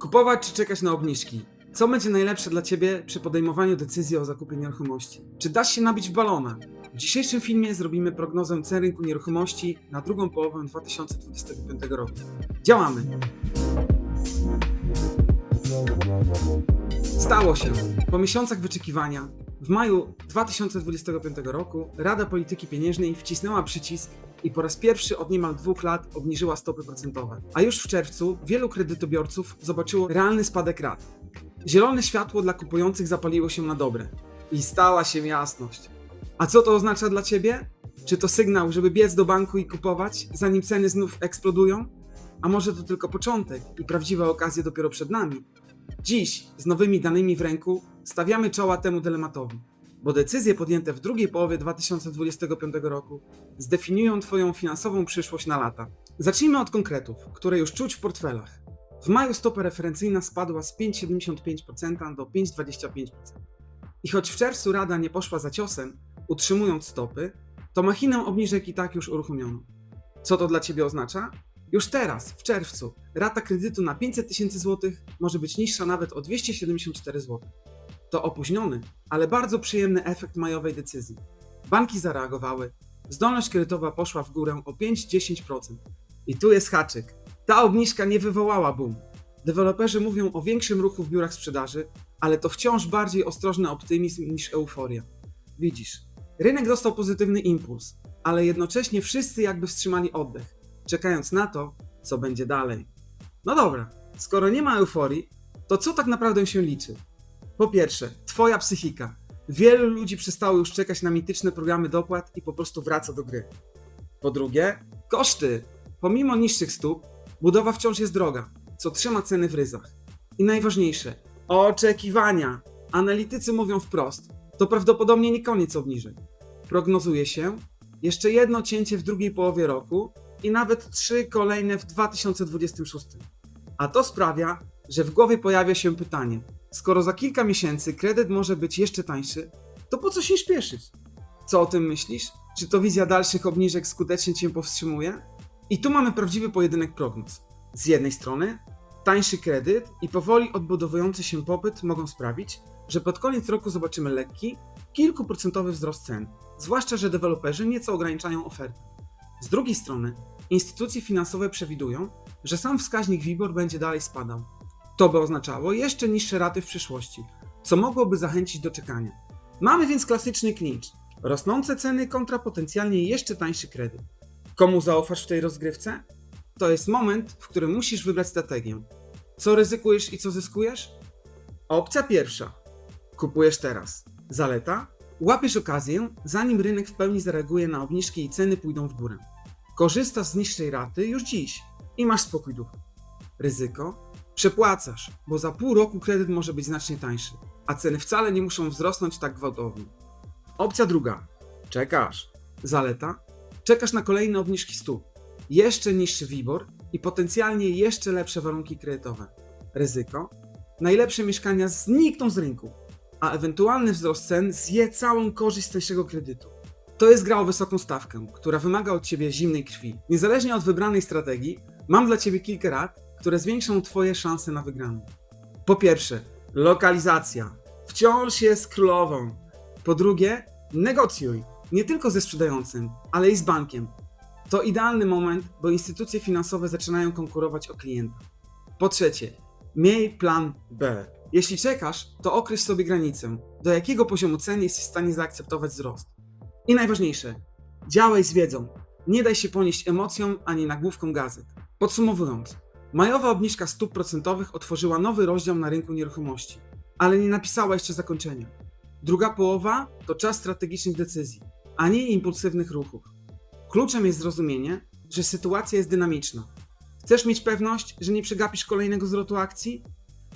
Kupować czy czekać na obniżki? Co będzie najlepsze dla Ciebie przy podejmowaniu decyzji o zakupie nieruchomości? Czy dasz się nabić w balona? W dzisiejszym filmie zrobimy prognozę cen rynku nieruchomości na drugą połowę 2025 roku. Działamy! Stało się. Po miesiącach wyczekiwania, w maju 2025 roku Rada Polityki Pieniężnej wcisnęła przycisk i po raz pierwszy od niemal dwóch lat obniżyła stopy procentowe. A już w czerwcu wielu kredytobiorców zobaczyło realny spadek rat. Zielone światło dla kupujących zapaliło się na dobre. I stała się jasność. A co to oznacza dla Ciebie? Czy to sygnał, żeby biec do banku i kupować, zanim ceny znów eksplodują? A może to tylko początek i prawdziwe okazje dopiero przed nami? Dziś, z nowymi danymi w ręku, stawiamy czoła temu dylematowi, bo decyzje podjęte w drugiej połowie 2025 roku zdefiniują Twoją finansową przyszłość na lata. Zacznijmy od konkretów, które już czuć w portfelach. W maju stopa referencyjna spadła z 5,75% do 5,25%. I choć w czerwcu Rada nie poszła za ciosem, utrzymując stopy, to machinę obniżek i tak już uruchomiono. Co to dla Ciebie oznacza? Już teraz, w czerwcu, rata kredytu na 500 tysięcy złotych może być niższa nawet o 274 zł. To opóźniony, ale bardzo przyjemny efekt majowej decyzji. Banki zareagowały, zdolność kredytowa poszła w górę o 5-10%. I tu jest haczyk. Ta obniżka nie wywołała boom. Deweloperzy mówią o większym ruchu w biurach sprzedaży, ale to wciąż bardziej ostrożny optymizm niż euforia. Widzisz, rynek dostał pozytywny impuls, ale jednocześnie wszyscy jakby wstrzymali oddech, czekając na to, co będzie dalej. No dobra, skoro nie ma euforii, to co tak naprawdę się liczy? Po pierwsze, twoja psychika. Wielu ludzi przestało już czekać na mityczne programy dopłat i po prostu wraca do gry. Po drugie, koszty. Pomimo niższych stóp, budowa wciąż jest droga, co trzyma ceny w ryzach. I najważniejsze, oczekiwania. Analitycy mówią wprost, to prawdopodobnie nie koniec obniżek. Prognozuje się jeszcze jedno cięcie w drugiej połowie roku i nawet trzy kolejne w 2026. A to sprawia, że w głowie pojawia się pytanie: skoro za kilka miesięcy kredyt może być jeszcze tańszy, to po co się śpieszyć? Co o tym myślisz? Czy to wizja dalszych obniżek skutecznie cię powstrzymuje? I tu mamy prawdziwy pojedynek prognoz. Z jednej strony, tańszy kredyt i powoli odbudowujący się popyt mogą sprawić, że pod koniec roku zobaczymy lekki, kilkuprocentowy wzrost cen, zwłaszcza, że deweloperzy nieco ograniczają ofertę. Z drugiej strony, instytucje finansowe przewidują, że sam wskaźnik WIBOR będzie dalej spadał. To by oznaczało jeszcze niższe raty w przyszłości, co mogłoby zachęcić do czekania. Mamy więc klasyczny klincz. Rosnące ceny kontra potencjalnie jeszcze tańszy kredyt. Komu zaufasz w tej rozgrywce? To jest moment, w którym musisz wybrać strategię. Co ryzykujesz i co zyskujesz? Opcja pierwsza. Kupujesz teraz. Zaleta? Łapiesz okazję, zanim rynek w pełni zareaguje na obniżki i ceny pójdą w górę. Korzystasz z niższej raty już dziś i masz spokój ducha. Ryzyko? Przepłacasz, bo za pół roku kredyt może być znacznie tańszy, a ceny wcale nie muszą wzrosnąć tak gwałtownie. Opcja druga. Czekasz. Zaleta? Czekasz na kolejne obniżki stóp, jeszcze niższy WIBOR i potencjalnie jeszcze lepsze warunki kredytowe. Ryzyko? Najlepsze mieszkania znikną z rynku, a ewentualny wzrost cen zje całą korzyść z tańszego kredytu. To jest gra o wysoką stawkę, która wymaga od Ciebie zimnej krwi. Niezależnie od wybranej strategii, mam dla Ciebie kilka rad, które zwiększą Twoje szanse na wygraną. Po pierwsze, lokalizacja. Wciąż jest królową. Po drugie, negocjuj. Nie tylko ze sprzedającym, ale i z bankiem. To idealny moment, bo instytucje finansowe zaczynają konkurować o klienta. Po trzecie, miej plan B. Jeśli czekasz, to określ sobie granicę, do jakiego poziomu cen jesteś w stanie zaakceptować wzrost. I najważniejsze, działaj z wiedzą. Nie daj się ponieść emocjom ani nagłówkom gazet. Podsumowując, majowa obniżka stóp procentowych otworzyła nowy rozdział na rynku nieruchomości, ale nie napisała jeszcze zakończenia. Druga połowa to czas strategicznych decyzji, a nie impulsywnych ruchów. Kluczem jest zrozumienie, że sytuacja jest dynamiczna. Chcesz mieć pewność, że nie przegapisz kolejnego zwrotu akcji?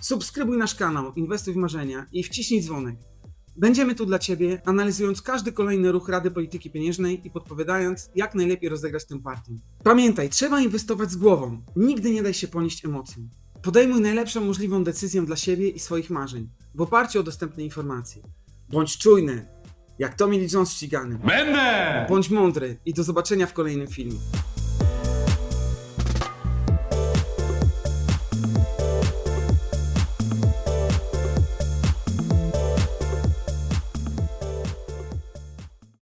Subskrybuj nasz kanał, inwestuj w marzenia i wciśnij dzwonek. Będziemy tu dla Ciebie, analizując każdy kolejny ruch Rady Polityki Pieniężnej i podpowiadając, jak najlepiej rozegrać tę partię. Pamiętaj, trzeba inwestować z głową. Nigdy nie daj się ponieść emocjom. Podejmuj najlepszą możliwą decyzję dla siebie i swoich marzeń, w oparciu o dostępne informacje. Bądź czujny, jak Tommy Lee Jones ścigany. Będę! Bądź mądry i do zobaczenia w kolejnym filmie.